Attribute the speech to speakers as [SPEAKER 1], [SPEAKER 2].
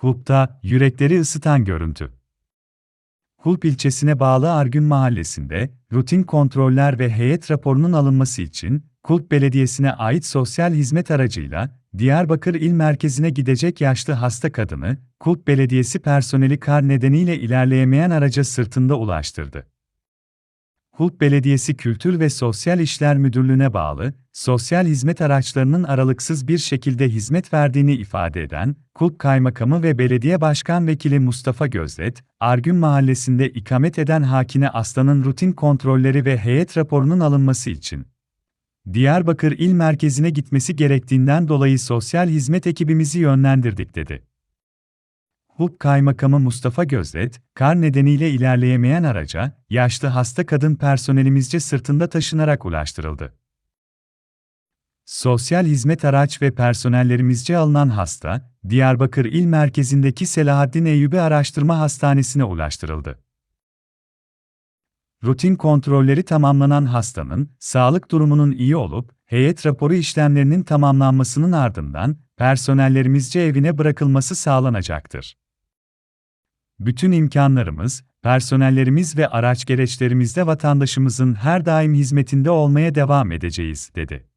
[SPEAKER 1] Hulp'ta yürekleri ısıtan görüntü. Hulp ilçesine bağlı Argün Mahallesi'nde rutin kontroller ve heyet raporunun alınması için Kulp Belediyesi'ne ait sosyal hizmet aracıyla Diyarbakır İl Merkezi'ne gidecek yaşlı hasta kadını Kulp Belediyesi personeli kar nedeniyle ilerleyemeyen araca sırtında ulaştırdı. Hulk Belediyesi Kültür ve Sosyal İşler Müdürlüğü'ne bağlı, sosyal hizmet araçlarının aralıksız bir şekilde hizmet verdiğini ifade eden, Kulp Kaymakamı ve Belediye Başkan Vekili Mustafa Gözlet, Argün Mahallesi'nde ikamet eden Hakine Aslan'ın rutin kontrolleri ve heyet raporunun alınması için Diyarbakır İl Merkezi'ne gitmesi gerektiğinden dolayı sosyal hizmet ekibimizi yönlendirdik dedi. Hub Kaymakamı Mustafa Gözlet, kar nedeniyle ilerleyemeyen araca, yaşlı hasta kadın personelimizce sırtında taşınarak ulaştırıldı. Sosyal hizmet araç ve personellerimizce alınan hasta, Diyarbakır İl Merkezi'ndeki Selahaddin Eyyubi Araştırma Hastanesi'ne ulaştırıldı. Rutin kontrolleri tamamlanan hastanın, sağlık durumunun iyi olup, heyet raporu işlemlerinin tamamlanmasının ardından, personellerimizce evine bırakılması sağlanacaktır. Bütün imkanlarımız, personellerimiz ve araç gereçlerimizde vatandaşımızın her daim hizmetinde olmaya devam edeceğiz, dedi.